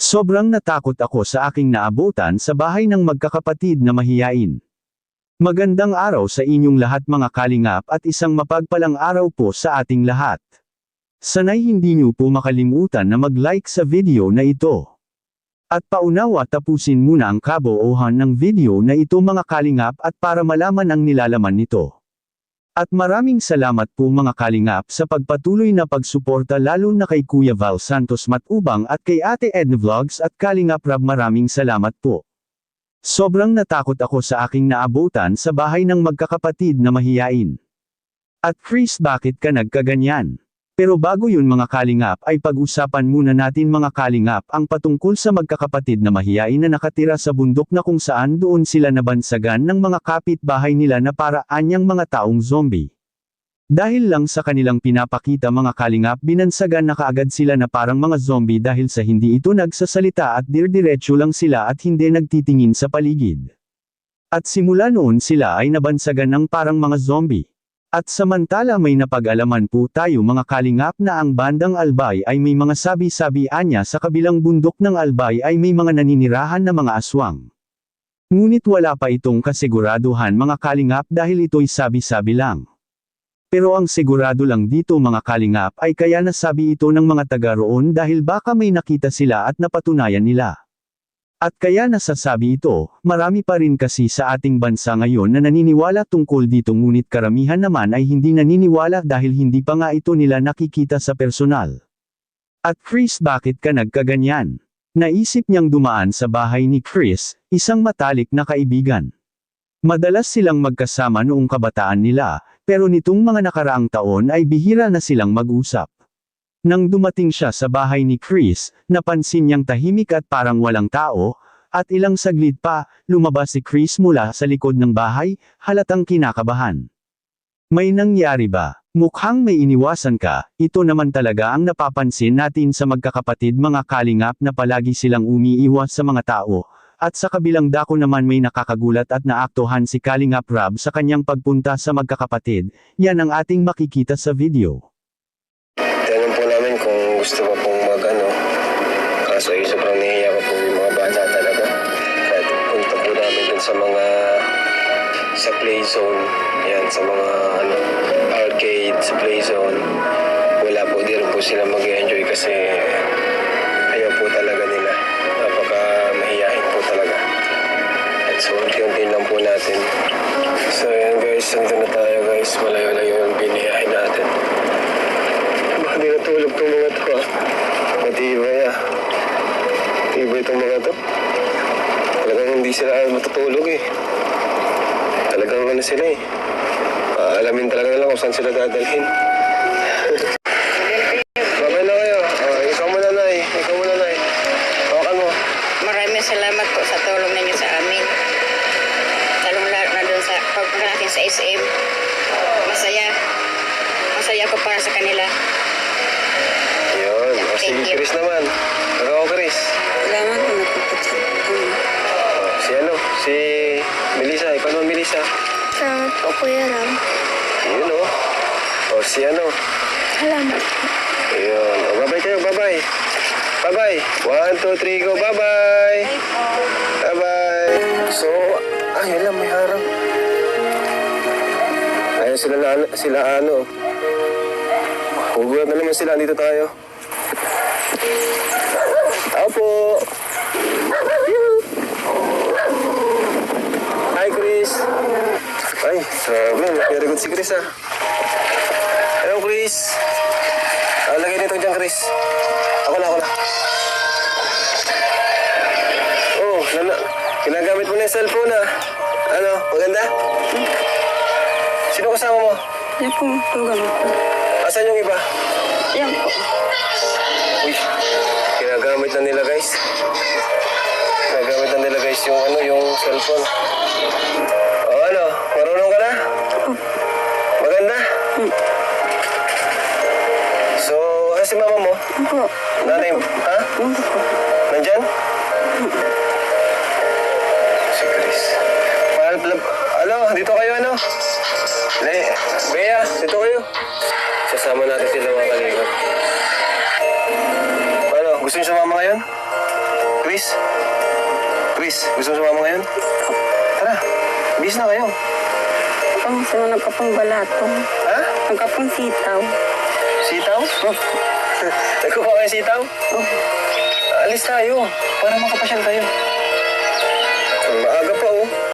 Sobrang natakot ako sa aking naabutan sa bahay ng magkakapatid na mahiyain. Magandang araw sa inyong lahat mga kalingap at isang mapagpalang araw po sa ating lahat. Sanay hindi niyo po makalimutan na mag-like sa video na ito. At paunawa tapusin muna ang kaboohan ng video na ito mga kalingap at para malaman ang nilalaman nito. At maraming salamat po mga kalingap sa pagpatuloy na pagsuporta lalo na kay Kuya Val Santos Matubang at kay Ate Edna Vlogs at Kalingap Rab maraming salamat po. Sobrang natakot ako sa aking naabutan sa bahay ng magkakapatid na mahiyain. At Chris bakit ka nagkaganyan? Pero bago yun mga kalingap ay pag-usapan muna natin mga kalingap ang patungkol sa magkakapatid na mahiyain na nakatira sa bundok na kung saan doon sila nabansagan ng mga kapitbahay nila na para anyang mga taong zombie. Dahil lang sa kanilang pinapakita mga kalingap binansagan na kaagad sila na parang mga zombie dahil sa hindi ito nagsasalita at dirdiretso lang sila at hindi nagtitingin sa paligid. At simula noon sila ay nabansagan ng parang mga zombie. At samantala may napag-alaman po tayo mga kalingap na ang bandang Albay ay may mga sabi-sabi anya sa kabilang bundok ng Albay ay may mga naninirahan na mga aswang. Ngunit wala pa itong kasiguraduhan mga kalingap dahil ito'y sabi-sabi lang. Pero ang sigurado lang dito mga kalingap ay kaya nasabi ito ng mga taga roon dahil baka may nakita sila at napatunayan nila. At kaya nasasabi ito, marami pa rin kasi sa ating bansa ngayon na naniniwala tungkol dito ngunit karamihan naman ay hindi naniniwala dahil hindi pa nga ito nila nakikita sa personal. At Chris bakit ka nagkaganyan? Naisip niyang dumaan sa bahay ni Chris, isang matalik na kaibigan. Madalas silang magkasama noong kabataan nila, pero nitong mga nakaraang taon ay bihira na silang mag-usap. Nang dumating siya sa bahay ni Chris, napansin niyang tahimik at parang walang tao, at ilang saglit pa, lumabas si Chris mula sa likod ng bahay, halatang kinakabahan. May nangyari ba? Mukhang may iniwasan ka, ito naman talaga ang napapansin natin sa magkakapatid mga kalingap na palagi silang umiiwas sa mga tao, at sa kabilang dako naman may nakakagulat at naaktuhan si Kalingap Rab sa kanyang pagpunta sa magkakapatid, yan ang ating makikita sa video. Gusto pa pong mag ano. Kaso eh, sobrang nahiya ko po yung mga bata talaga. Kahit punta po namin dun sa mga sa play zone. Yan, sa mga ano, arcade, sa play zone. Wala po, di po sila mag enjoy kasi ayaw po talaga nila. Napaka mahihain po talaga. At so, unti-unti lang po natin. Matibay tong mga to. Talagang hindi sila matutulog eh. Talagang ano sila eh. Aalamin talaga nila kung saan sila dadalhin. Babay na kayo. Oh, ikaw muna na eh. Ikaw muna na eh. Hawakan mo. Maraming salamat po sa tulong ninyo sa amin. Talong lalo na doon sa pagpunta natin sa SM. Masaya. Masaya ko para sa kanila. Yun. O sige. Chris naman. Ikaw, Chris. Salamat po, Kuya Ram. Yun oh. O si ano? Salamat. Ayun. O, bye-bye kayo. Bye-bye. Bye-bye. One, two, three, go. Bye-bye. Bye-bye. So, ah, yun lang. May harang. Ayun sila, na, sila ano. Hugulat na naman sila. Dito tayo. Tao po. Hi, Chris. Ay, sabi. Very good si Chris, ah. Hello, Chris. Ah, lagay nito dyan, Chris. Ako na, ako na. Oh, nana, ginagamit mo na yung cellphone, ah. Ano, maganda? Sino kasama mo? Yan po, program po. Asan yung iba? Yan po. Uy, ginagamit na nila, guys. Ginagamit na nila, guys, yung ano, yung cellphone. Oh, ano, marunong ka na? Maganda? So, ano si mama mo? Yan po. Nanay, ha? Yan po. Nandyan? Si Chris. Mahal pala. Ano, dito kayo ano? Le, Bea, dito kayo. Sasama natin sila mga kaligod. Ano, gusto niyo sumama ngayon? Chris? Chris, gusto mo sumama ngayon? Tara, bis na kayo. Pang sino nagkapang balatong. Ha? Nagkapang sitaw. Sitaw? Oh. Nagkuha kayo sitaw? Oh. Alis tayo para makapasyal tayo.